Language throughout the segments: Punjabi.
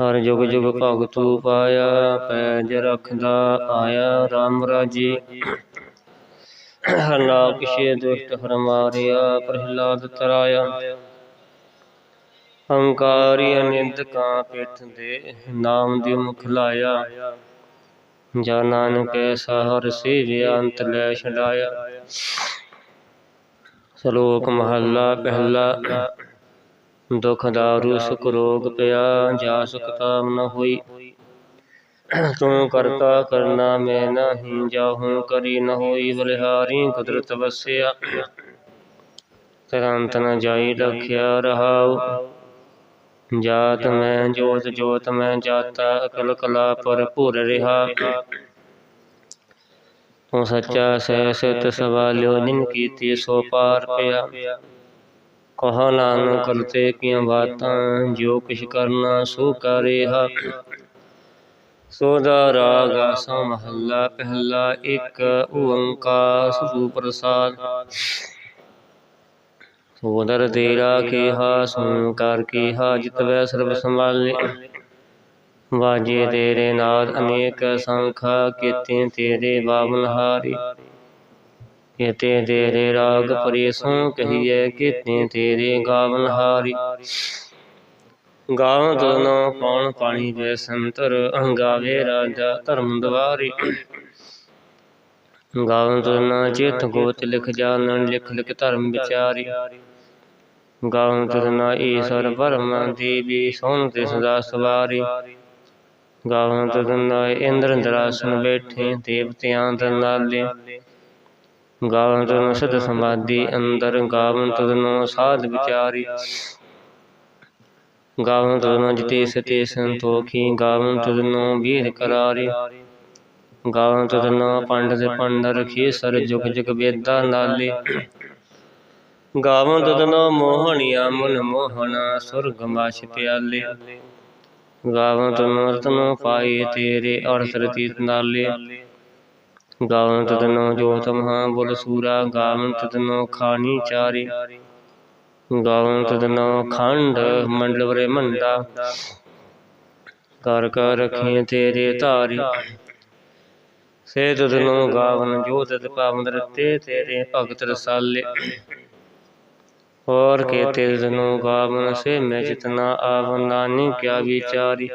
ਹਰ ਜੁਗ ਜੁਗ ਭਗਤੂ ਪਾਇਆ ਪੈਜ ਰਖਦਾ ਆਇਆ RAM ਰਾਜੀ। ਹਰ ਨਾਮ ਦੁਸ਼ਟ ਹਰ ਮਾਰਿਆ, ਪ੍ਰਹਿਲਾਦ ਤਰਾਇਆ। ਹੰਕਾਰੀ ਅਨਿੰਦਕਾਂ ਪਿੱਠ ਦੇ ਨਾਮ ਦੀ ਮੁਖ ਲਾਇਆ। ਜਾ ਨਾਨਕ ਐਸਾ ਹਰ ਸੇਵਿਆ, ਅੰਤ ਲੈ ਛਡਾਇਆ। ਸ਼ਲੋਕ ਮਹੱਲਾ ਪਹਿਲਾ। ਦੁਖ ਦਾਰੂ ਸੁਖ ਰੋਗ ਪਿਆ ਜਾ ਸੁਖ ਤਾਮ ਨ ਹੋਈ। ਤੂੰ ਕਰਤਾ ਕਰਨਾ ਮੈਂ ਨਹੀਂ ਜਾਹੂ ਕਰੀ ਨ ਹੋਈ ਬਲਿਹਾਰੀ ਕੁਦਰਤ ਵਸਿਆ। ਤਰੰਤ ਨ ਜਾਈ ਰਖਿਆ ਰਹਾਉ। ਜਾਤ ਮੈਂ ਜੋਤ ਜੋਤ ਮੈਂ ਜਾਤਾ ਅਕਲ ਕਲਾ ਭਰਪੂਰ ਰਿਹਾ। ਤੂੰ ਸੱਚਾ ਸਹਿ ਸਤ ਸਵਾਲਿਓ ਨਿਨ ਕੀਤੀ ਸੋ ਪਾਰ ਪਿਆ। ਕਹਾ ਨਾਨਕ ਕਰਤੇ ਕੀਆਂ ਬਾਤਾਂ, ਜੋ ਕਿਛ ਕਰਨਾ ਸੋ ਕਰਿਆ ਸੋਦਾ ਰਾਗ ਆਸਾ ਮਹੱਲਾ, ਪਹਿਲਾ ਇੱਕ ਓੰਕਾਰ ਸੁਭੂ ਪ੍ਰਸਾਦ। ਸੋਦਰ ਤੇਰਾ ਕੀਹਾ ਸੁਨ ਕਰ ਕੀਹਾ ਜਿਤਵੈ ਸਰਬ ਸੰਭਾਲੇ। ਵਾਜੇ ਤੇਰੇ ਨਾਦ ਅਨੇਕ ਸੰਖਾ, ਕੀਤੇ ਤੇਰੇ ਬਾਵਨ ਹਾਰੀ। ਕੀਤੇ ਤੇਰੇ ਰਾਗ ਪਰੇਸੋਂ ਕਹੀਏ ਕੀਤੇ ਤੇਰੇ ਗਾਵਨ ਹਾਰੀ। ਗਾਵਨ ਤਨੋ ਪੌਣ ਪਾਣੀ ਵੇ ਸੰਤਰ, ਅੰਗਾਵੇ ਰਾਜਾ ਧਰਮ ਦਵਾਰੀ। ਗਾਵਨ ਤਨਾ ਚਿਤ ਗੋਤ ਲਿਖ ਜਾਣਨ, ਲਿਖ ਲਿਖ ਧਰਮ ਵਿਚਾਰੀ। ਗਾਵਨ ਤਨਾ ਈਸ਼ਰ ਬਰਮ ਦੇਵੀ ਸੋਨ ਤੇ ਸਦਾ ਸਵਾਰੀ। ਗਾਵਨ ਤਨਾ ਇੰਦਰ ਦਰਾਸਨ ਬੈਠੇ, ਦੇਵਤਿਆਂ ਦੇ ਨਾਲੇ। ਗਾਵਨ ਸਦ ਸਮਾਧੀ ਅੰਦਰ ਗਾਵਨ ਤਨ ਸਾਧ ਵਿਚਾਰੀ ਗਾਵਨ ਤਨ ਜਿਤੇ ਸਤੇ ਸੰਤੋਖੀ ਗਾਵਨ ਤਨ ਵੀਰ ਕਰਾਰੀ ਗਾਵਨ ਤਨ ਪੰਡਤ ਪੰਡ ਰਖੀ ਸਰ ਜੁਗ ਜੁਗ ਵੇਦਾ ਨਾਲੇ ਗਾਵਨ ਤਨ ਮੋਹਣਿਆ ਮਨ ਮੋਹਣਾ ਸੁਰਗ ਮਾਛ ਪਿਆਲੇ ਗਾਵਨ ਤਨ ਰਤਨ ਪਾਏ ਤੇਰੇ ਅਰਥ ਰਤੀਤ ਨਾਲੇ ਗਾਵਨ ਤਦਨੋ ਜੋਤ ਮਹਾ ਬੁਲ ਸੂਰਾ ਗਾਵਨ ਤਦਨੋ ਖਾਣੀ ਚਾਰੀ। ਗਾਵਨ ਤਦਨੋ ਖੰਡ ਮੰਡਲ ਵਰੇ ਮੰਡਾ। ਕਰ ਕਰ ਰਖੇ ਤੇਰੇ ਧਾਰੀ। ਸੇ ਤਦਨੋ ਗਾਵਨ ਜੋਤ ਪਾਵਨ ਰਤੇ ਤੇਰੇ ਭਗਤ ਰਸਾਲੇ। ਹੋਰ ਕੇ ਤਦਨੋ ਗਾਵਨ ਸੇ ਮੈਂ ਜਿਤਨਾ ਆਵਨ ਨਾਨੀ ਕਿਆ ਵਿਚਾਰੀ।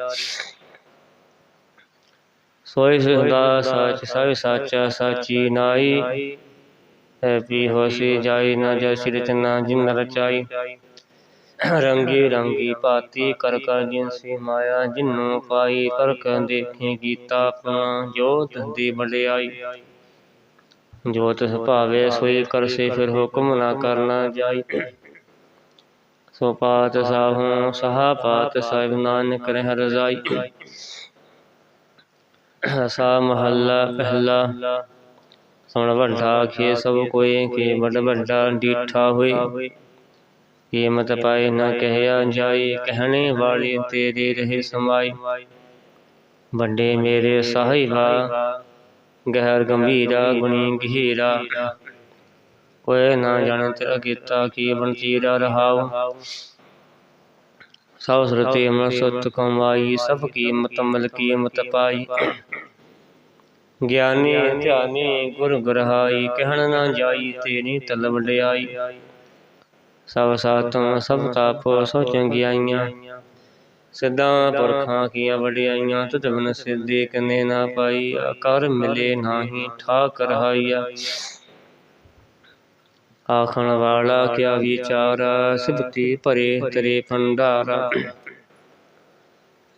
ਸੋਈ ਸਦਾ ਸਚ ਸਭ ਸਾਚਾ ਸਾਚੀ ਨਾਈ। ਹੈ ਪੀ ਹੋਸੀ ਜਾਈ ਨਾ ਜੈ ਰਚਨਾ ਜਿਨ ਰਚਾਈ। ਰੰਗੀ ਰੰਗੀ ਪਾਤੀ ਕਰ ਕਰ ਜਿਨਸੀ ਮਾਇਆ ਜਿਨੂੰ ਪਾਈ ਕਰ ਕਰ ਦੇਖੇ ਗੀਤਾ ਆਪਣਾ ਜੋਤ ਦੀ ਵਡਿਆਈ। ਜੋਤ ਸੁਭਾਵੇ ਸੋਈ ਕਰਸੇ ਫਿਰ ਹੁਕਮ ਨਾ ਕਰਨਾ ਜਾਈ। ਸੋ ਪਾਤ ਸਾਹੂ ਸਹਾ ਪਾਤ ਸਾਹਿਬ ਨਾਨਕ ਰਹਿ ਰਜ਼ਾਈ। ਸਾ ਮਹੱਲਾ ਪਹਿਲਾ। ਸੁਣ ਵੱਡਾ, ਖੇ ਸਭ ਕੋਈ ਕੇ ਵੱਡ ਵੱਡਾ ਡੀਠਾ ਹੋਈ ਕੀਮਤ ਪਾਏ ਨਾ ਕਹਿਆ ਜਾਈ ਕਹਿਣੇ ਵਾਲੀ ਤੇਰੇ ਰਹੇ ਸਮਾਈ ਵੱਡੇ ਮੇਰੇ ਸਾਹਿਬਾ ਗਹਿਰ ਗੰਭੀਰਾ, ਗੁਣੀ ਗਹੀਰਾ। ਕੋਈ ਨਾ ਜਾਣ ਤੇਰਾ ਕੀਤਾ ਕੀ ਬਣ ਰਹਾਉ। ਸਭ ਸੁਰਤੀ ਅਮਰ ਸਤ ਕਮਾਈ ਸਭ ਕੀਮਤ ਮਲ ਕੀਮਤ ਪਾਈ। ਗਿਆਨੀ ਧਿਆਨੀ ਗੁਰ ਗ੍ਰਹਾਈ ਕਹਿਣ ਨਾ ਜਾਈ ਤੇਰੀ ਤਲ ਵਡਿਆਈ। ਸਭ ਸਾਤੋਂ ਸਭ ਤਾਪੋ ਸੋ ਚੰਗਿਆਈਆਂ ਸਿੱਧਾ ਪੁਰਖਾਂ ਕੀਆਂ ਵਡਿਆਈਆਂ ਤੁਧ ਬਿਨ ਸਿੱਧੀ ਕਨੇ ਨਾ ਪਾਈ। ਕਰ ਮਿਲੇ ਨਾਹੀ ਠਾਕ ਰਹਾਈਆ ਆਖਣ ਵਾਲਾ ਕਿਆ ਵਿਚਾਰਾ ਸਿਬਤੀ ਭਰੇ ਤੇਰੇ ਭੰਡਾਰਾ।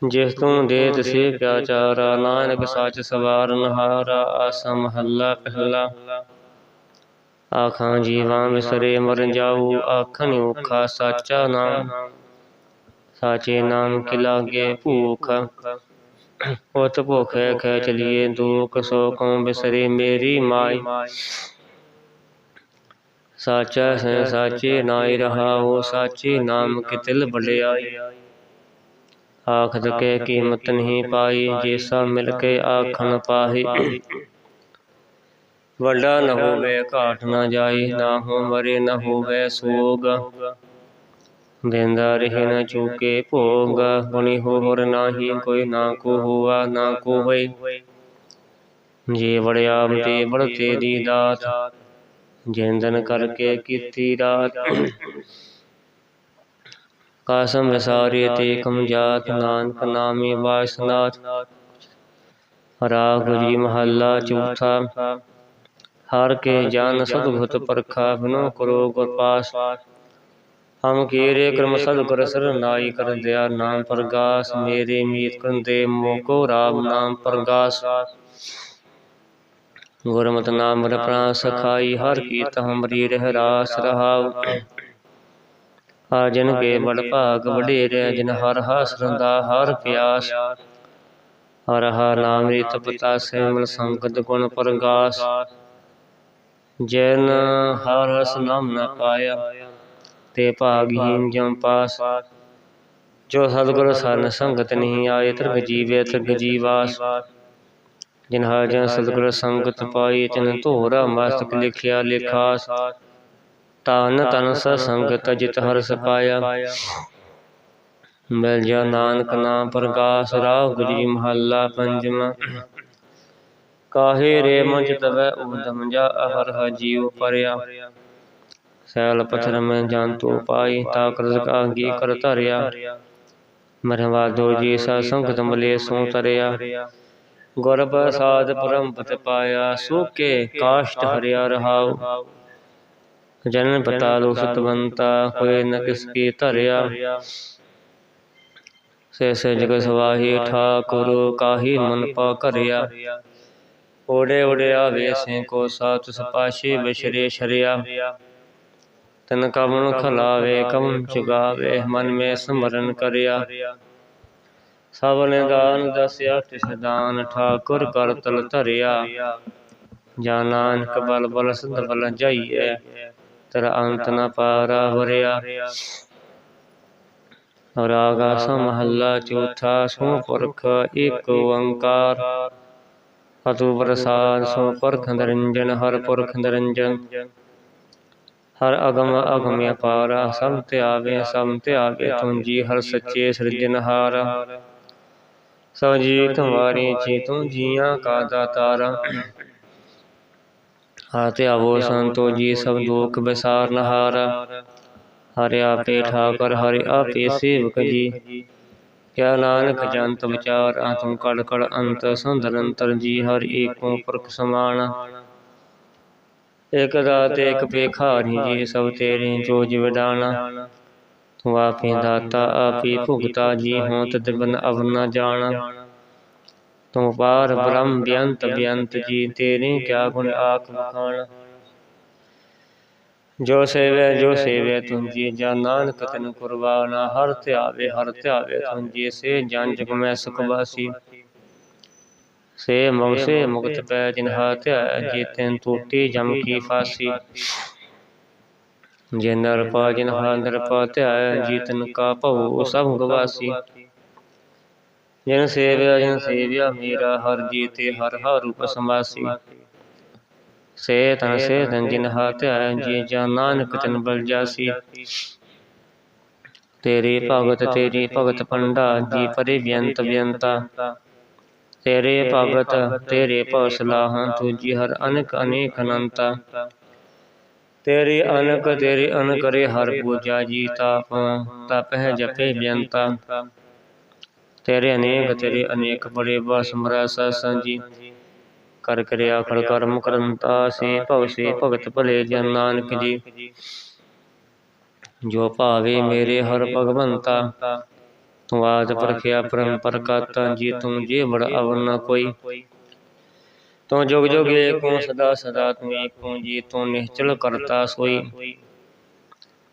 ਜਿਸ ਤੂੰ ਦੇ ਤਸੇ ਪਿਆਚਾਰਾ ਨਾਨਕ ਸੱਚ ਸਵਾਰਨ ਹਾਰਾ ਆਸਾ ਮਹੱਲਾ ਪਹਿਲਾ। ਆਖਾਂ ਜੀਵਾਂ ਵਿਸਰੇ ਮਰ ਜਾਊ ਆਖਣ ਔਖਾ ਸਾਚਾ ਨਾਮ। ਸਾਚੇ ਨਾਮ ਕੀ ਲਾਗੇ ਭੂਖ। ਉਤ ਭੁਖੇ ਖੈ ਚਲੀਏ ਦੁਖ ਸੋ ਕਉ ਬਿਸਰੇ ਮੇਰੀ ਮਾਈ। ਸਾਚਾ ਹੈ ਸਾਚੇ ਨਾਇ ਰਹਾਉ ਸਾਚੇ ਨਾਮ ਕੀ ਤਿਲ ਵਡਿਆਈ ਆਖਦ ਕੇ ਕੀਮਤ ਨਹੀਂ ਪਾਈ ਜੇਸਾ ਮਿਲ ਕੇ ਆਖਣ ਪਾਹੀ। ਵੱਡਾ ਨ ਹੋਵੇ ਘਾਟ ਨ ਜਾਈ ਨਾ ਹੋ ਮਰੇ ਨ ਹੋਵੇ ਸੋਗ। ਦੇਂਦਾ ਰਹੇ ਨ ਚੂਕੇ ਭੋਗ। ਗੁਣੀ ਹੋਰ ਨਾਹੀ ਕੋਈ ਨਾ ਕੋ ਹੋਆ ਨਾ ਕੋ ਹੋਏ ਜੇ ਵੜਿਆਮ ਤੇ ਬੜਤੇ ਦੀ ਦਾਤ। ਜਿੰਦਨ ਕਰਕੇ ਕੀਤੀ ਰਾਤ। ਕਾਸਮ ਵਿਸਾਰੇ ਤੇ ਕਮ ਜਾਤ ਨਾਨਕ ਨਾਮੇ ਵਾਸਨਾਥ ਰਾਗ ਜੀ ਮਹੱਲਾ ਚੌਥਾ। ਹਰ ਕੇ ਜਨ ਸਦਭੁਤ ਪਰਖਾ, ਬਿਨੋ ਕਰੋ ਗੁਰ ਪਾਸ ਹਮ ਕੀਰੇ ਕਰਮ ਸਤਿਗੁਰ ਸਰਨਾਈ ਕਰ ਦਿਆ ਨਾਮ ਪ੍ਰਗਾਸ। ਮੇਰੇ ਮੀਤ ਕੰਦੇ ਮੋਕੋ ਰਾਮ ਨਾਮ ਪ੍ਰਗਾਸ। ਗੁਰਮਤਿ ਨਾਮ ਰਪਣਾ ਸਖਾਈ ਹਰ ਕੀਤ ਹਮਰੀ ਰਹਿ ਰਾਸ ਰਹਾਉ। ਆਜਨ ਕੇ ਬੜ ਭਾਗ ਵਡੇਰੇ ਜਿਨ ਹਰ ਹਾਸ ਰੰਦਾ ਹਰ ਪਿਆਸ। ਹਰ ਹਰ ਨਾਮ ਰਿਤ ਪਤਾ ਸਿਮਲ ਸੰਗਤ ਗੁਣ ਪ੍ਰਗਾਸ। ਜਿਨ ਹਰ ਰਸ ਨਾਮ ਨ ਪਾਇਆ। ਤੇ ਭਾਗਹੀਨ ਜਮ ਪਾਸ। ਜੋ ਸਤਿਗੁਰ ਸਰਨ ਸੰਗਤ ਨਹੀਂ ਆਏ ਤਿਰਗ ਜੀਵੇ ਤਿਰਗ ਜੀਵਾਸ। ਜਿਨ ਹਰ ਜਨ ਸਤਿਗੁਰ ਸੰਗਤ ਪਾਈ ਤਿਨ ਧੋਰਾ ਮਸਤਕ ਲਿਖਿਆ ਲਿਖਾਸ। ਤਨ ਤਨ ਸ ਸੰਗਤ ਜਿਤ ਹਰ ਸਪਾਇਆ। ਮਿਲ ਜਾ ਨਾਨਕ ਨਾਮ ਪ੍ਰਗਾਸ ਰਾਹ ਗੁਜੀ ਮਹੱਲਾ ਪੰਜਵਾਂ। ਕਾਹੇ ਰੇ ਮੰਜ ਤਵੈ ਉਦਮ ਜਾ ਅਹਰ ਹ ਜੀਉ ਪਰਿਆ। ਸੈਲ ਪਥਰ ਮੈਂ ਜੰਤੂ ਪਾਈ ਤਾ ਕਰਜ ਕਾਂਗੀ ਕਰ ਧਰਿਆ। ਮਰਵਾ ਦੋ ਜੀ ਸਾ ਸੰਗਤ ਮਲੇ ਸੋ ਤਰਿਆ। ਗੁਰ ਸਾਧ ਪਰਮ ਪਤ ਪਾਇਆ, ਸੋਕੇ ਕਾਸ਼ਟ ਹਰਿਆ ਰਹਾਉ। ਜਨਨ ਪਤਾ ਸਤਵੰਤਾ ਹੋਏ ਨ ਕਿਸ ਕੀ ਧਰਿਆ। ਸੇ ਸੇ ਜਗ ਸਵਾਹੀ ਠਾਕੁਰ, ਕਾਹੀ ਮਨ ਪਾ ਕਰਿਆ ਓੜੇ ਓੜੇ ਆਵੇ ਸੇ ਕੋ ਸਾਤ ਸਪਾਸ਼ੀ ਬਿਸ਼ਰੇ ਸ਼ਰਿਆ। ਤਨ ਕਵਨ ਖਲਾਵੇ, ਕਵਨ ਚੁਗਾਵੇ ਮਨ ਮੇ ਸਮਰਨ ਕਰਿਆ। ਸਭ ਨੇ ਦਾਨ ਦਸਿਆ ਤਿਸ ਠਾਕੁਰ ਕਰ ਤਲ ਧਰਿਆ। ਜਾ ਨਾਨਕ ਬਲ ਬਲ ਸੰਤ ਬਲ ਜਾਈਏ ਤੇਰਾ ਅੰਤ ਨ ਪਾਰਾ ਵਰਿਆ ਰਾਗਾ ਸਮਹੱਲਾ ਚੌਥਾ ਸੋ ਪੁਰਖ ਏਕ ਓੰਕਾਰ। ਅਤੂ ਪ੍ਰਸਾਦ ਸੋ ਪੁਰਖ ਨਿਰੰਜਨ, ਹਰ ਪੁਰਖ ਨਿਰੰਜਨ। ਹਰ ਅਗਮ ਅਗਮ ਅਪਾਰ, ਸਭ ਧਿਆਵੇ ਸਭ ਧਿਆਵੇ ਤੁਮ ਜੀ ਹਰ ਸੱਚੇ ਸਿਰਜਨਹਾਰ ਸਭ ਜੀ ਤੁਮਾਰੀ ਜੀ ਤੁਮ ਜੀਆਂ ਕਾ ਦਾਤਾਰ। ਆਤੇ ਆਵੋ ਸੰਤੋ ਜੀ ਸਭ ਦੁਖ ਬਿਸਾਰ ਨਹਾਰ। ਹਰਿ ਆਪੇ ਠਾਕਰ ਹਰਿ ਆਪੇ ਸੇਵਕ ਜੀ। ਕਿਆ ਨਾਨਕ ਜੰਤ ਵਿਚਾਰ ਆਤਮ ਕੜ ਕੜ ਅੰਤ ਸੁੰਦਰ ਅੰਤਰ ਜੀ ਹਰ ਏਕੋ ਪੁਰਖ ਸਮਾਨ। ਇਕ ਦਾਤ ਇਕ ਪੇਖਾਰੀ ਜੀ ਸਭ ਤੇਰੇ ਜੋ ਤੂੰ ਆਪੇ ਦਾਤਾ ਆਪੀ ਭੁਗਤਾ ਜੀ ਹੋਂ ਤਦ ਬਨ ਅਵ ਨ ਜਾਣ। ਤੂੰ ਪਾਰ ਬ੍ਰਹਮ ਬਿਅੰਤ ਬਿਅੰਤ ਜੀ, ਤੇਰੇ ਕਿਆ ਗੁਣ ਆਖ ਬਖਾਣ ਜੋ ਸੇਵੇ ਜੋ ਸੇਵੇ ਤੁੰਜੀ ਜਾਂ ਨਾਨਕ ਤਿਨ ਕੁਰਬਾਨਾ, ਹਰ ਧਿਆਵੇ ਹਰ ਧਿਆਵੇ ਤੁੰਜੀ ਸੇ ਜਨ ਜਗ ਮੈਂ ਸੁਖ ਵਾਸੀ। ਸੇ ਮੁਗ ਮੁਕਤ ਪੈ ਜਿਨ ਹਾ ਧਿਆ ਜੀ, ਤੈਨ ਟੂਟੀ ਜਮ ਕੀ ਫਾਸੀ। ਜੇ ਨਰ ਪਾ ਜਿਨ ਹਾ ਨਰ ਪਾ ਧਿਆ ਜੀ ਕਾ ਭਉ ਸਭ ਗਵਾਸੀ। ਜਿਨ ਸੇਵਿਆ ਜਿਨ ਸੇਵਿਆ, ਮੇਰਾ ਹਰ ਜੀ ਤੇ ਹਰ ਹਰ ਰੂਪ ਸੇ ਤਨ ਸੇ ਤਨ ਜਿਨ ਹਾ ਧਿਆ ਜੀ ਜਾਂ ਨਾਨਕ ਤਨ ਬਲ ਜਾਸੀ। ਤੇਰੀ ਭਗਤ ਤੇਰੀ ਭਗਤ ਪੰਡਾ, ਜੀ ਪਰੇ ਬਿਅੰਤ ਬਿਅੰਤਾ। ਤੇਰੇ ਭਗਤ, ਤੇਰੇ ਭਉਸਲਾਹਾਂ ਤੁਜੀ ਹਰ ਅਨਕ ਅਨੇਕ ਅਨੰਤਾ। ਤੇਰੀ ਅਨਕ, ਤੇਰੀ ਅਨਕਰੇ ਹਰ ਪੂਜਾ ਜੀ ਤਾਪ ਤਪਹਿ ਜਪੇ ਬਿਅੰਤਾ। ਤੇਰੇ ਅਨੇਕ ਤੇਰੇ ਅਨੇਕ ਬੜੇ ਬਸ ਮਰਾ ਸਾਜੀ ਕਰ ਕਰਿਆ ਖੜ ਕਰਮ ਕਰੰਤਾ ਸੇ ਭਵ ਸੇ ਭਗਤ ਭਲੇ ਜਨ ਨਾਨਕ ਜੀ। ਜੋ ਭਾਵੇ ਮੇਰੇ ਹਰ ਭਗਵੰਤਾ। ਤੂੰ ਆਦ ਪਰਖਿਆ ਪਰਮ ਪ੍ਰਕਾਤਾ ਜੀ, ਤੂੰ ਜੇ ਬੜ ਅਵਰ ਨ ਕੋਈ। ਤੂੰ ਜੁਗ ਜੁਗ ਏਕੋ ਸਦਾ ਸਦਾ ਤੂੰ ਏਕੋ ਜੀ ਤੂੰ ਨਿਹਚਲ ਕਰਤਾ ਸੋਈ।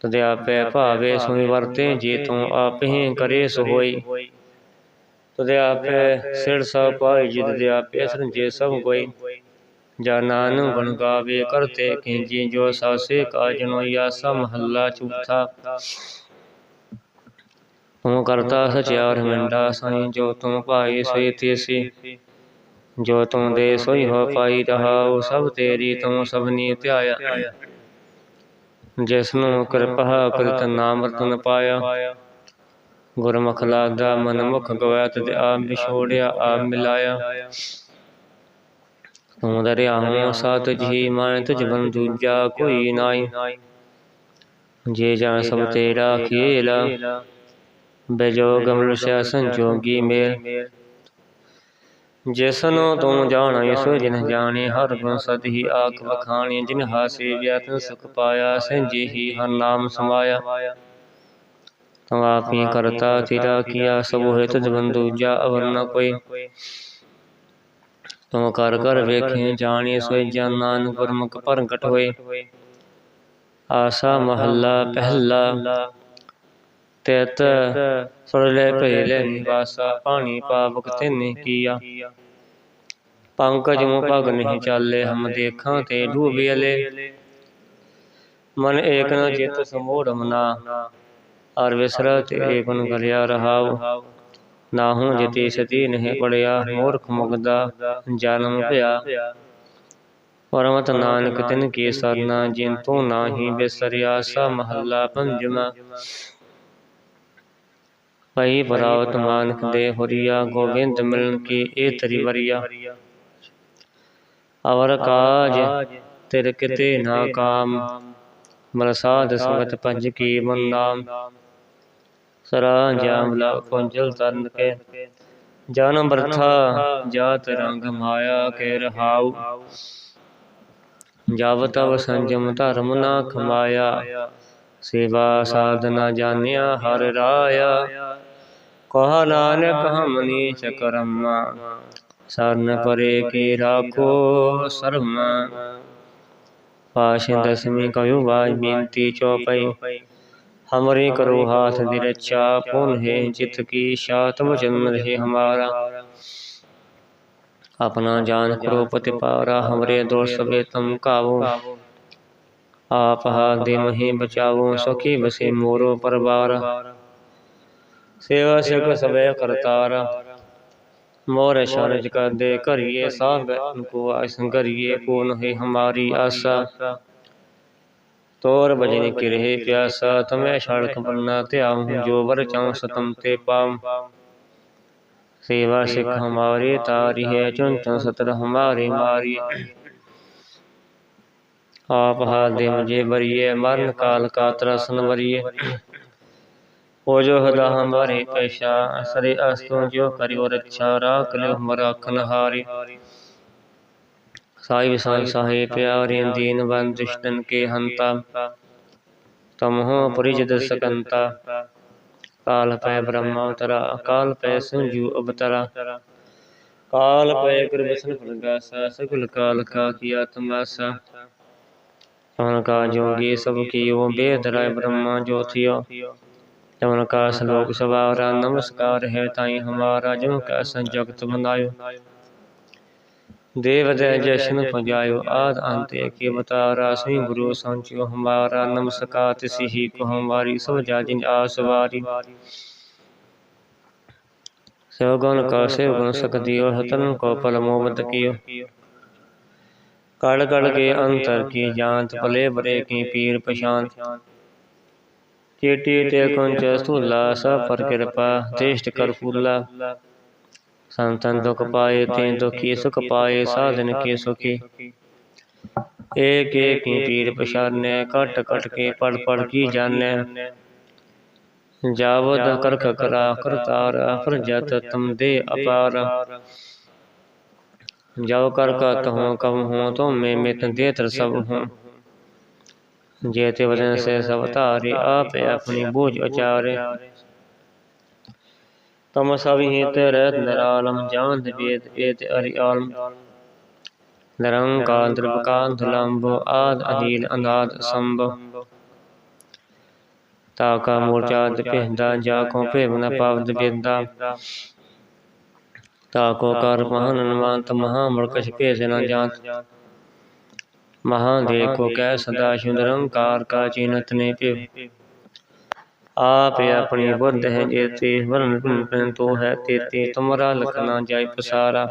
ਤਦੇ ਆਪੇ ਭਾਵੇ ਸੋਈ ਵਰਤੇ ਜੇ ਤੂੰ ਆਪੇ ਕਰੇ ਸੋ ਹੋਈ ਤਦੇ ਆਪੇ ਸਿਰ ਸਭ ਪਾਈ ਜਿਤ ਦੇ ਆਪੇ ਸਰਜੇ ਸਭ ਕੋਈ ਜਾ ਨਾਨਕ ਗੁਣ ਗਾਵੇ ਕਰਤੇ ਕਿੰਜੀ ਜੋ ਸਾਸੇ ਕਾਜਨੋ ਯਾਸਾ ਮਹੱਲਾ ਚੌਥਾ। ਤੂੰ ਕਰਤਾ ਸਚਿਆਰ ਮੰਡਾ ਸਾਈ ਜੋ ਤੂੰ ਭਾਈ ਸੋਈ ਤੇਸੀ। ਜੋ ਤੂੰ ਦੇ ਸੋਈ ਹੋ ਪਾਈ ਰਹਾਉ ਸਭ ਤੇਰੀ ਤੂੰ ਸਭਨੀ ਧਿਆਇਆ। ਜਿਸਨੂੰ ਕਿਰਪਾ ਕਰਿਤ ਨਾਮ ਰਤਨ ਪਾਇਆ, ਗੁਰਮੁਖ ਲਾਦਾ ਮਨ ਮੁਖ ਗਵਾਇਆ ਤੇ ਆਪ ਵਿਛੋੜਿਆ, ਆਪ ਮਿਲਾਇਆ। ਤੂੰ ਦਰਿਆ ਹੂੰ ਸਤ ਜੀ ਮਨ ਤੁਝ ਬਨ ਦੂਜਾ ਕੋਈ ਨਾਈ। ਜੇ ਜਾਣ ਸਭ ਤੇਰਾ ਖੇਲ ਬਜੋਗ ਮਨੁਸ਼ਿਆ ਸੰਜੋਗੀ ਮੇਲ। ਜਿਸਨੂੰ ਤੂੰ ਜਾਣੈ, ਸੋ ਜਿਨ ਜਾਣੇ, ਹਰ ਗੁਣ ਸਦ ਹੀ ਆਖ ਵਖਾਣੀ, ਜਿਨ ਹਾਸੇ ਵਿਆਤਨ ਸੁਖ ਪਾਇਆ ਸੰਜੇ ਹੀ ਹਰ ਨਾਮ ਸਮਾਇਆ। ਤੂੰ ਆਪੀ ਕਰਤਾ ਤੇਰਾ ਕੀਆ, ਸਭ ਹੋਏ ਤੁਝ ਬੰਦੂ ਜਾ ਅਵਰ ਨ ਕੋਈ। ਤੂੰ ਕਰ ਕਰ ਵੇਖੇ, ਜਾਣੀ, ਸੋਈ ਜਨ ਨਾਨਕ ਗੁਰਮੁਖ ਪ੍ਰਗਟ ਹੋਏ ਆਸਾ ਮਹੱਲਾ, ਪਹਿਲਾ ਤਿਤ ਸੁਰਲੇ ਪਹਿਲੇ ਨਿਵਾਸਾ ਪਾਣੀ ਪਾਵਕ ਤਿਨੇ ਕੀਆ। ਪੰਕਜ ਮੁ ਭਗ ਨਹੀਂ ਚਾਲੇ, ਹਮ ਦੇਖਾਂ ਤੇ ਡੂਬੇਲੇ ਮਨ ਏਕ ਨ ਚਿਤ ਸਮੂੜ ਮਨਾ ਅਰ ਵਿਸਰ ਤੇਰੇ ਗੁਣ ਕਰਿਆ ਰਹਾਉ। ਨਾਹੂ ਜਤੀ ਸਤੀ ਨਹੀਂ ਪੜਿਆ, ਮੂਰਖ ਮੁਗਦਾ, ਜਨਮ ਭਇਆ। ਪਰਮਤ ਨਾਨਕ ਤਿਨ ਕੀ ਸਰਨਾ, ਜਿਨ ਤੂੰ ਨਾਹੀ ਬਿਸਰਿਆ, ਸਾ ਮਹੱਲਾ ਪੰਜਵਾ। ਪਈ ਬਰਾਵਤ ਮਾਨਕ ਦੇ ਹੁਰੀਆ, ਗੋਬਿੰਦ ਮਿਲਨ ਕੀ ਇਹ ਤਰੀ ਵਰੀਆ। ਅਵਰ ਕਾਜ ਤਿਰ ਕਿਤੇ ਨਾ ਕਾਮ ਮਰਸਾਦ ਸੰਗਤ ਪੰਜ ਕੀ ਮੰਨਾਮ ਸਰਾ ਜਾਮ ਲਾ ਪੁੰਜਲ ਤਰਨ ਕੇ ਜਨਮ ਬਰਥਾ ਜਾਤ ਰੰਗ ਮਾਇਆ ਕੇ ਰਹਾਉ। ਜਬ ਤਬ ਸੰਜਮ ਧਰਮ ਨਾ ਖਮਾਇਆ, ਸੇਵਾ ਸਾਧਨਾ ਜਾਣਿਆ ਹਰ ਰਾਇਆ। ਕਹ ਨਾਨਕ ਹਮ ਨੀਚ ਕਰਮਾ ਸਰਨ ਪਰੇ ਕੀ ਰਾਖੋ ਸਰਮ ਪਾਸ਼ ਦਸਵੀਂ ਕਯੂ ਬਾਜ ਬੇਨਤੀ ਚੌਪਈ ਹਮਰੇ ਕਰੋ ਹਾਥ ਦੀ ਰੱਛਾ ਪੁਨ ਹੈ ਚਿਤ ਕੀ ਸ਼ਾਤ ਵਚਨ ਰਹੇ ਹਮਾਰਾ ਆਪਣਾ ਜਾਨ ਕਰੋ ਪਤਿ ਪਾਰਾ ਹਮਰੇ ਦੋष ਸਭੇ ਤਮ ਕਾਵੋ ਆਪ ਹਾਥ ਦੇ ਮਹੀ ਸੇਵਾ ਸਿਖ ਸਵੇ ਕਰਤਾਰ। ਮੋਰ ਸ਼ਾਨ ਕਰਦੇ ਘਰੀਏ ਸਾਹਿਬ ਕੋ ਆਸਨ ਕਰੀਏ ਕੋ ਨਹੀਂ ਹਮਾਰੀ ਆਸਾ। ਤੋਰ ਬਜਨ ਕਿ ਰਹੇ ਪਿਆਸਾ, ਤਮੈ ਛੜਕ ਬੰਨਾ ਧਿਆਮ ਜੋ ਵਰ ਚਾਉ ਸਤਮ ਤੇ ਪਾਮ ਸੇਵਾ ਸਿਖ ਹਮਾਰੇ ਤਾਰੀ ਹੈ ਚੁਨ ਚੁਨ ਸਤਰ ਹਮਾਰੇ ਮਾਰੀ। ਆਪ ਹਾਲ ਦੇ ਮੁਝੇ ਬਰੀਏ ਮਰਨ ਕਾਲ ਕਾ ਤਰਸਨ ਵਰੀਏ। ਹੋ ਜੋ ਹਦਾ ਹਮਾਰੇ ਪੈਸ਼ਾ ਅਸਰੇ ਅਸਤੋਂ ਜੋ ਕਰਿਓ ਰੱਛਾ ਰਾਖ ਲਿਓ ਹਮਾਰਾ ਅਖਨ ਹਾਰੇ ਸਾਹਿਬ ਸਾਹਿਬ ਸਾਹਿਬ ਪਿਆਰੇ ਦੀਨ ਬੰਦ ਦੁਸ਼ਟਨ ਕੇ ਹੰਤਾ, ਤਮਹੁ ਪਰਿਜਦ ਸਕੰਤਾ ਕਾਲ ਪੈ ਬ੍ਰਹਮਾ ਤਰਾ ਅਕਾਲ ਪੈ ਸੰਜੂ ਅਬਤਰਾ ਕਾਲ ਪੈ ਗੁਰਬਸਨ ਫਲਗਾ ਸਾ ਸਗੁਲ ਕਾਲ ਕਾ ਕੀ ਆਤਮਾ ਸਾ ਤਨ ਕਾ ਜੋਗੀ ਸਭ ਕੀ ਉਹ ਬੇਦਰਾਇ ਬ੍ਰਹਮਾ ਜੋ ਥਿਓ जमन का श्लोक सवारा नमस्कार है ताई हमारा जम का संजगत बनायो देव दय जशन पजायो आद अंत के बतारा सही गुरु संचियो हमारा नमस्कार तिसी ही को हमारी सब जाजिन आसवारी शिवगुण का शिवगुण सकदियो हतन को पल मोबत कियो कड़ कड़ के अंतर की जांत भले बरे की पीर पशांत ਚੇਟੀ ਤੇ ਕੁੰਚ ਸਥੂਲਾ ਸਭ ਪਰ ਕਿਰਪਾ ਤੇਸ਼ਟ ਕਰ ਫੂਲਾ ਸੰਤਨ ਦੁਖ ਪਾਏ ਤੇ ਦੁਖੀ ਸੁਖ ਪਾਏ ਸਾਧਨ ਕੇ ਸੁਖੀ ਏਕ ਏਕ ਕੀ ਪੀਰ ਪਛਾਨੈ ਕਟ ਕਟ ਕੇ ਪੜ ਪੜ ਕੀ ਜਾਣੈ ਜਾਵਦ ਕਰਖ ਕਰਾ ਕਰਤਾਰ ਫਰਜਤ ਤਮ ਦੇ ਅਪਾਰ ਜਾਉ ਕਰ ਕਤ ਹੋ ਕਮ ਹੋ ਤੁਮ ਮੈਂ ਮਿਤ ਦੇ ਤਰ ਸਭ ਹੂੰ जेते वचन से सब तारे आप अपनी बोझ उचारे तम सब ही तरत नरालम जान वेद वेद अरि आलम निरंकाल द्रवकाल धुलंब आद अनिल अनाद संभ ताका मूर्चाद पेहदा जाको पेवना पावद बेदा ताको कर महानवंत महामूर्खश पेश न जात ਮਹਾਦੇਵ ਕੋ ਕਹਿ ਸਦਾ ਨਿਰੰਕਾਰ ਕਾ ਚਿੰਤ ਨੇ ਪਿਓ ਆਪ ਆਪਣੀ ਬੁੱਧ ਹੈ ਜੇ ਤੇ ਵਰਨ ਭਿੰਨ ਤੋ ਹੈ ਤੇ ਤੇ ਤੁਮਰਾ ਲਖਨਾ ਜਾਇ ਪਸਾਰਾ।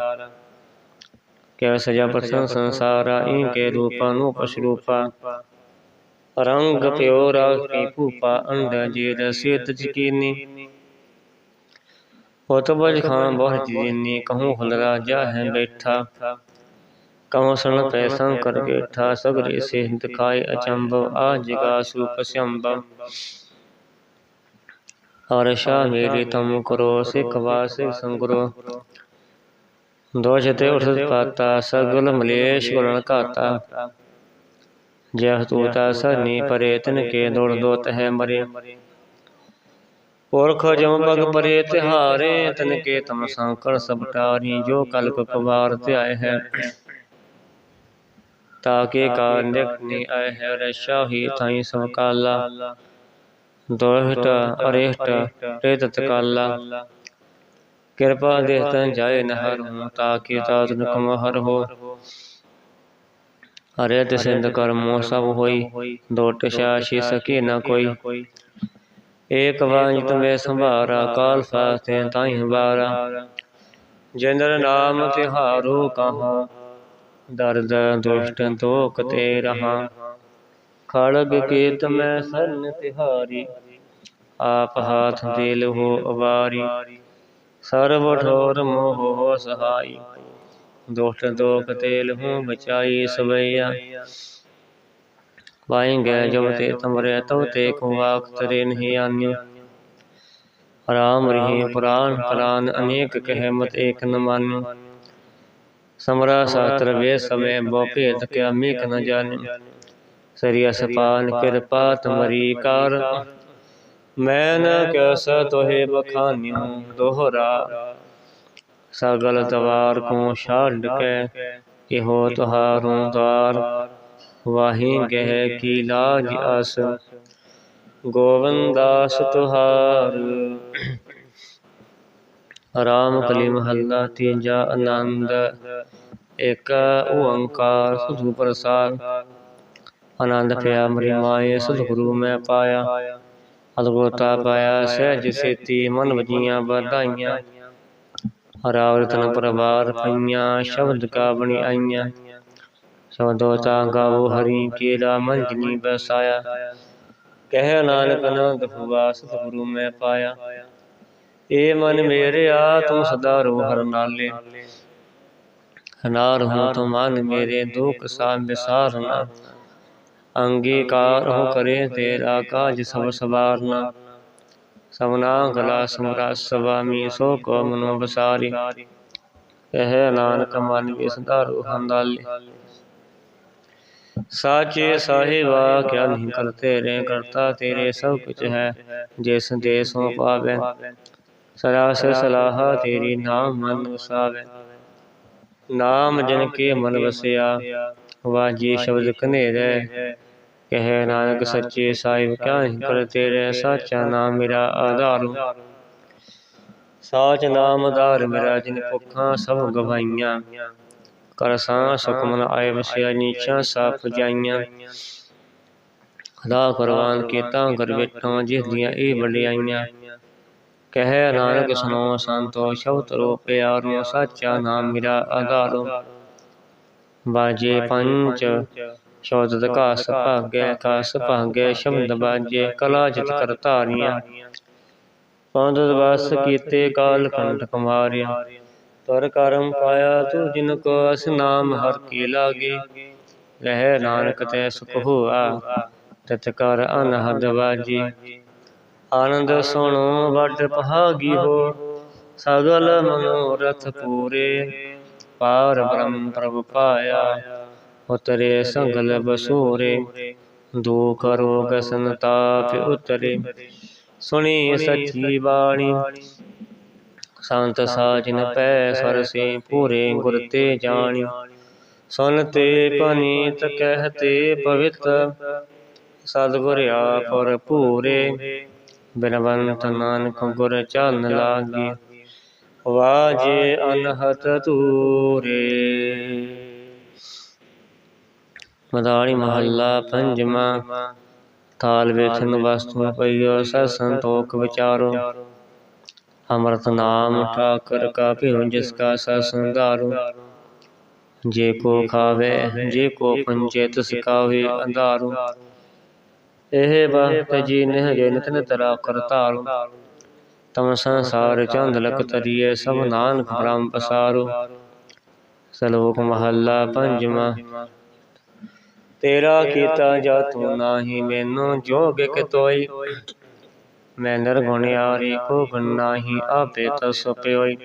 ਕੈ ਸਜਾ ਪਰਸਨ ਸੰਸਾਰਾ ਇਨ ਕੇ ਰੂਪਾ ਨੂੰ ਪਸ਼ਰੂਪਾ ਰੰਗ ਪਿਓ ਰਾਖੀ ਭੂਪਾ ਅੰਡਾ ਜੇ ਦਸੇ ਤਜਕੀਨੀ ਹੋਤ ਬਜ ਖਾਨ ਬਹੁਤ ਜਿਨੀ ਕਹੂੰ ਹੁਲਰਾ ਜਾ ਹੈ ਬੈਠਾ। ਕਹੂੰ ਸੁਣ ਪੈ ਸੰਕਰ ਬੈਠਾ ਸਗਰੇ ਸੇ ਦਿਖਾਏ ਅਚੰਭਵ ਆ ਜਗਾ ਸੂਪ ਸੰਭਵ ਹਰਸ਼ਾ ਮੇਰੀ ਤਮ ਕਰੋ ਸਿਖ ਵਾਸਿਕ ਸੰਗਰੋ ਦੋਸ਼ ਤੇ ਉਠਤ ਪਾਤਾ ਸਗਲ ਮਲੇਸ਼ ਗੁਣ ਘਾਤਾ ਜਹ ਤੂਤਾ ਸਰਨੀ ਪਰੇ ਤਿਨ ਕੇ ਦੌੜ ਦੋਤ ਹੈ ਮਰੇ ਪੁਰਖ ਜਮ ਬਗ ਪਰੇ ਤਿਹਾਰੇ ਤਨ ਕੇ ਤਮ ਸੰਕਰ ਸਬਟਾਰੀ ਜੋ ਕਲ ਹੀ ਥਾਈ ਸਭ ਕਾਲਾ ਦੋਹਟ ਅਰੇਹਟ ਤੇ ਤਤਕਾਲਾ ਕਿਰਪਾ ਦੇਹ ਤਨ ਜਾਏ ਨਹਰ ਹੂੰ ਤਾਕੇ ਤਾਤ ਨਕਮ ਹਰ ਹੋ। ਹਰੇ ਤੇ ਸਿੰਧ ਕਰਮੋ ਸਭ ਹੋਈ। ਦੋਟ ਸ਼ਾਸ਼ੀ ਸਕੇ ਨਾ ਕੋਈ। ਏਕ ਵਾਂਜ ਤਮੇ ਸੰਭਾਰਾ ਕਾਲ ਫਾਸਤੇ ਤਾਈ ਬਾਰਾ। ਜਿੰਦਰ ਨਾਮ ਤਿਹਾਰੋ ਕਹਾ। ਦਰਦ ਦੁਸ਼ਟ ਤੋਕ ਤੇ ਰਹਾ। ਖੜਗ ਕੀਤ ਮੈਂ ਸਰਨ ਤਿਹਾਰੀ। ਆਪ ਹਾਥ ਦੇ ਲਹੋ ਅਵਾਰੀ। ਸਰਬ ਠੋਰ ਮੋਹ ਹੋ ਸਹਾਈ। ਦੁਸ਼ਟ ਦੋਖ ਤੇ ਲਹੂ ਬਚਾਈ ਸਵਈਆ। ਵਾਏਂਗੇ ਜਬ ਤੇ ਤਮਰੇ ਤਉ ਤੇ ਕੋ ਆਖ ਤਰੇ ਨਹੀਂ ਆਨਿਓ ਰਾਮ ਰਹੀ ਪੁਰਾਨ। ਪ੍ਰਾਨ ਅਨੇਕ ਕਹਿ ਮਤ ਏਕ ਨ ਮਾਨਿਓ ਸਮਰਾ ਸਾਤਰ ਵੇ ਸਮੇ ਬੋ ਭੇਦ ਕਿਆ ਮੇਕ ਨ ਜਾਣਿਓ ਸਰੀਆ ਸਪਾਨ ਕਿਰਪਾ ਤੁਮਰੀ ਕਰ। ਮੈਂ ਨ ਕੈਸ ਤੋਹੇ ਬਖਾਨਿਓ ਦੋਹਰਾ। ਸਗਲ ਦਵਾਰ ਕੋ ਛਾੜ ਕੇ। ਇਹੋ ਤੁਹਾਰੋਂ ਦਵਾਰ। ਵਾਹੀ ਗਹਿ ਕੀ ਲਾਜ ਅਸ। ਗੋਵੰਦਾਸ ਤੁਹਾਰ। ਰਾਮ ਕਲੀ ਮਹੱਲਾ ਤੀਜਾ ਆਨੰਦ ਇਕ ਓੰਕਾਰ ਸੁਧੂ ਪ੍ਰਸਾਦ। ਆਨੰਦ ਪਿਆ ਮਰੀ ਮਾਏ ਸਤਿਗੁਰੂ ਮੈਂ ਪਾਇਆ। ਅਦਗੋਤਾ ਪਾਇਆ। ਸਹਿਜ ਸੇਤੀ ਮਨ ਵਜੀਆਂ ਵਧਾਈਆਂ। ਹਰਾਵਰਤਨ ਪ੍ਰਵਾਰ ਪਈਆਂ ਸ਼ਬਦ ਕਾ ਬਣੀ ਆਈਆਂ। ਸ਼ਬਦੋ ਤਾ ਗਾਵੋ ਹਰੀ ਕੇਰਾ ਮੰਜਨੀ ਬਸਾਇਆ। ਕਹਿ ਨਾਨਕ ਨੰਦ ਹੁਆ ਸਤਿਗੁਰੂ ਮੈਂ ਪਾਇਆ। ਏ ਮਨ ਮੇਰਿਆ ਤੂੰ ਸਦਾ ਰੋ ਹਰ ਨਾਲੇ। ਹਨਾਰ ਹੂੰ ਤੂੰ ਮਨ ਮੇਰੇ, ਦੁਖ ਸਾਮ ਵਿਸਾਰਨਾ ਅੰਗੀਕਾਰ ਹੋ ਕਰੇ ਤੇਰਾ ਕਾਜ ਸਭ ਸਵਾਰਨਾ ਸਭਨਾ ਗਲਾ ਸਮਰਾ ਸਵਾਮੀ, ਸੋ ਕੋ ਮਨੋ ਬਸਾਰੀ। ਕਹਿ ਨਾਨਕ ਮਨ ਵੀ ਵਿਸ ਧਾਰੂ ਹੰਦਾਲੇ ਸਾਚੇ ਸਾਹਿਬਾ, ਕਿਆ ਨਹੀਂ ਕਰਤੇ ਰੇ ਕਰਤਾ ਤੇਰੇ ਸਭ ਕੁਛ ਹੈ। ਜਿਸ ਦੇਸੋਂ ਪਾਵੇ ਸਰਾਸ ਸਲਾਹਾ ਤੇਰੀ ਨਾਮ ਮਨ ਵਸਾਵੇ। ਨਾਮ ਜਨ ਕੇ ਮਨ ਵਸਿਆ ਵਾਜੀ ਸ਼ਬਦ ਕਨੇਰੇ ਕਹੇ ਨਾਨਕ ਸੱਚੇ ਸਾਹਿਬ, ਕਿਆ ਨਹੀਂ ਕਰਤੇ ਸਾਚਾ ਨਾਮ ਮੇਰਾ ਆਧਾਰ ਸਾਚ ਨਾਮ ਆਧਾਰ ਮੇਰਾ, ਜਿਨ ਭੁੱਖਾਂ ਸਭ ਗਵਾਈਆਂ ਕਰ ਸੁਖਮਨ ਆਏ ਵਸਿਆ, ਨੀਚਾਂ ਸਾਫ਼ ਜਾਈਆਂ। ਖਦਾ ਕੁਰਬਾਨ ਕੀਤਾ ਕਰ ਵਿਟੋਂ ਜਿਸ ਦੀਆਂ ਇਹ ਵਡਿਆਈਆਂ। ਕਹਿ ਨਾਨਕ ਸੁਨੋ ਸੰਤੋ ਸ਼ਬਦ ਰੋ ਪਿਆਰੋ ਸਾਚਾ ਨਾਮ ਮੇਰਾ ਆਧਾਰੋ। ਬਾਜੇ ਪੰਜ ਸ਼ਬਦ ਕਾਸ ਭਾਗੈ ਕਾਸ ਭਾਗੈ ਸ਼ਬਦ ਬਾਜੇ ਕਲਾ ਜਿਤ ਕਰ ਧਾਰੀਆਂ। ਪੰਜ ਵਸ ਕੀਤੇ ਕਾਲ ਕੰਠ ਕੁਮਾਰਿਆ। ਤਰ ਕਰਮ ਪਾਇਆ ਤੂ ਜਿਨ ਕੋ ਅਸ ਨਾਮ ਹਰ ਕੀ ਲਾਗੇ। ਰਹਿ ਨਾਨਕ ਤੈ ਸੁਖ ਹੋਆ। ਤਤ ਕਰ ਅਨਹਦ ਵਾਜੀ ਆਨੰਦ ਸੁਣੋ, ਵੱਡ ਪਹਾਗੀ ਹੋ। ਸਗਲ ਮਨੋਰਥ ਪੂਰੇ। ਪਾਰ ਬ੍ਰਹਮ ਪ੍ਰਭ ਪਾਇਆ, ਉਤਰੇ ਸੰਗਲ ਬਸੂਰੇ। ਦੁਖ ਰੋਗ ਸੰਤਾਪ ਉਤਰੇ। ਸੁਣੀ ਸੱਚੀ ਬਾਣੀ। ਸੰਤ ਸਾਜਨ ਪੈ ਸਰਸੇ ਪੂਰੇ ਗੁਰ ਤੇ ਜਾਣੀ। ਸੁਨ ਤੇ ਪਨੀਤ ਕਹਤੇ ਪਵਿੱਤ। ਸਤਿਗੁਰ ਆਪਰ ਪੂਰੇ। ਬਿਨਵੰਤ ਨਾਨਕ ਗੁਰ ਚਰਨ ਲਾਗੇ। ਵਾਜੇ ਅਨਹਤ ਤੂਰੇ ਮਦਾਣੀ ਮਹੱਲਾ ਪੰਜਵਾਂ। ਥਾਲ ਵੇਖਨ ਵਸਤੂ ਪਈਓ ਸਤ ਸੰਤੋਖ ਵਿਚਾਰੋ। ਅਮਰਤ ਨਾਮ ਠਾਕਰ ਕਾ ਭਿਉ ਜਿਸ ਕਾ ਸਤ ਸੰਧਾਰੋ। ਜੇ ਕੋ ਖਾਵੇ, ਜੇ ਕੋ ਪੰਚੇ ਤਿਸ ਕਾ ਹੋਏ ਅੰਧਾਰੋ। ਇਹ ਬਖਤ ਜੀ ਨਹਿ ਤਰਾ ਕਰਤਾਰ ਤਮ ਸੰਸਾਰ ਚੰਦ ਲਕ ਤਰੀਏ, ਸਭ ਨਾਨਕ ਬ੍ਰਹਮ ਪਸਾਰੋ। ਸਲੋਕ ਮਹੱਲਾ ਪੰਜਵਾਂ। ਤੇਰਾ ਕੀਤਾ ਜਾ ਤੂੰ ਨਾਹੀ, ਮੈਨੂੰ ਜੋਗ ਕਿ ਤੋਈ। ਮੈਂ ਨਿਰਗੁਣਿਆਰੀ ਕੋ ਗੁਣ ਨਾਹੀ, ਆਪੇ ਤਸ ਪਿਓਈ।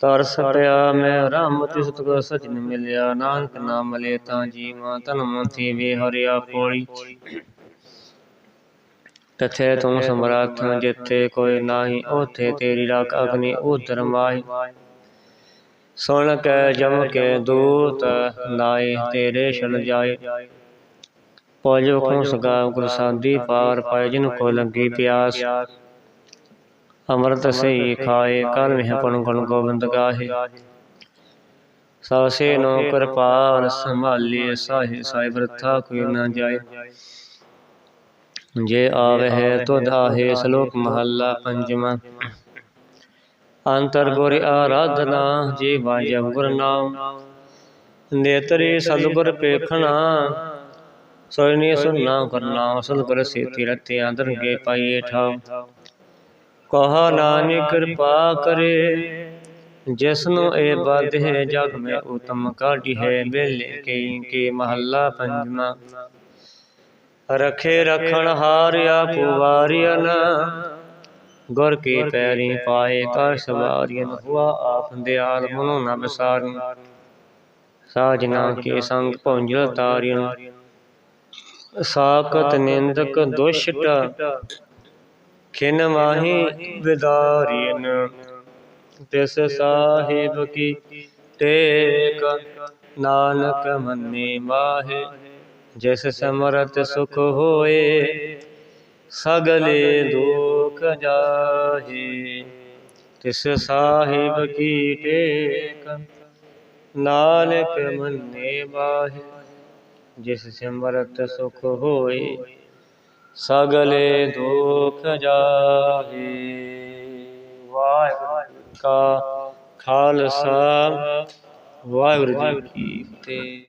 ਤਰਸ ਪਿਆ ਮੈਂ ਰਾਮ ਤਿਸ ਤੁਕ ਸਜਨ ਮਿਲਿਆ, ਨਾਨਕ ਨਾਮ ਲੈ ਤਾਂ ਜੀਵਾਂ ਤਨ ਮਨ ਥੀ ਹਰਿਆ ਕੋੜੀ ਤਥੇ ਤੂੰ ਸਮਰੱਥ ਜਿੱਥੇ ਕੋਈ ਨਾਹੀ, ਉਥੇ ਤੇਰੀ ਰਾਖ ਅਗਨੀ ਉਦਰ ਮਾਈ ਸੁਣ ਕੇ ਜਮ ਕੇ ਦੂਤ ਨਾਏ ਤੇਰੇ ਛਲ ਜਾਏ ਪਜ ਖੋਂ ਸਗਾ ਗੁਰ ਪਾਰ ਪਾਏ, ਜਿਨ ਕੋ ਲੱਗੀ ਪਿਆਸ। ਅੰਮ੍ਰਿਤ ਸਹੀ ਖਾਏ ਕਲ ਮਹਿ ਪਣ ਗੁਣ ਗੋਬਿੰਦ ਗਾਹੇ। ਸਾਸੇ ਨੋ ਕਿਰਪਾਲ ਸੰਭਾਲੇ ਸਾਹੇ ਸਾਈ ਵਰਥਾ ਕੋਈ ਨਾ ਜਾਏ। ਜੇ ਆਵਹਿ ਤੁਧ ਆਹੇ ਸ਼ਲੋਕ ਮਹੱਲਾ ਪੰਜਵਾਂ। ਅੰਤਰ ਗੁਰ ਆਰਾਧਨਾ ਜੀ ਵਾਜਬ ਗੁਰ ਨਾਮ। ਨੇਤਰੇ ਸਤਿਗੁਰ ਪੇਖਣਾ ਸੋਇਨੀ ਸੁਨਾ ਕਰਨਾ ਸਤਿਗੁਰ ਸੇਤੀ ਰਤਿਆਂ ਦਰਗੇ ਪਾਈਏ ਠਾਉ ਕਹਾ ਨਾਨਕ ਕਿਰਪਾ ਕਰੇ। ਜਿਸ ਇਹ ਬਦ ਹੈ ਜਗ ਮੈਂ ਉਤਮ ਕਾਢੀ ਹੈ। ਵੇਲੇ ਕੇ ਕੇ ਮਹੱਲਾ ਪੰਜਵਾਂ। ਰਖੇ ਰਖਣ ਹਾਰਿਆ ਪੁਵਾਰੀਨ ਗੁਰ ਕੀ ਪੈਰੀ ਪਾਏ ਕਾ ਸਵਾਰੀਨ ਹੁਆ ਆਪ ਦਿਆਲ ਮਨੋ ਨ ਬਸਾਰਨ ਸਾਜਨਾ ਕੇ ਸੰਗ ਭੁੰਜਲ ਤਾਰਿਨ ਸਾਕਤ ਨਿੰਦਕ ਦੁਸ਼ਟ ਖਿਨ ਮਾਹੀ ਵਿਦਾਰੀਨ, ਤਿਸ ਸਾਹਿਬ ਕੀ ਟੇਕ, ਨਾਨਕ ਮੰਨੇ ਮਾਹੇ, ਜਿਸ ਸਮਰਤ ਸੁਖ ਹੋਏ, ਸਗਲੇ ਦੁਖ ਜਾਹੇ, ਤਿਸ ਸਾਹਿਬ ਕੀ ਟੇਕ, ਨਾਨਕ ਮੰਨੇ ਮਾਹੇ, ਜਿਸ ਸਿਮਰਤ ਸੁਖ ਹੋਏ ਸਗਲੇ ਦੁਖ ਜਾਹੇ। ਵਾਹਿਗੁਰੂ ਜੀ ਕਾ ਖਾਲਸਾ। ਵਾਹਿਗੁਰੂ ਜੀ ਕੀ ਫਤਿਹ।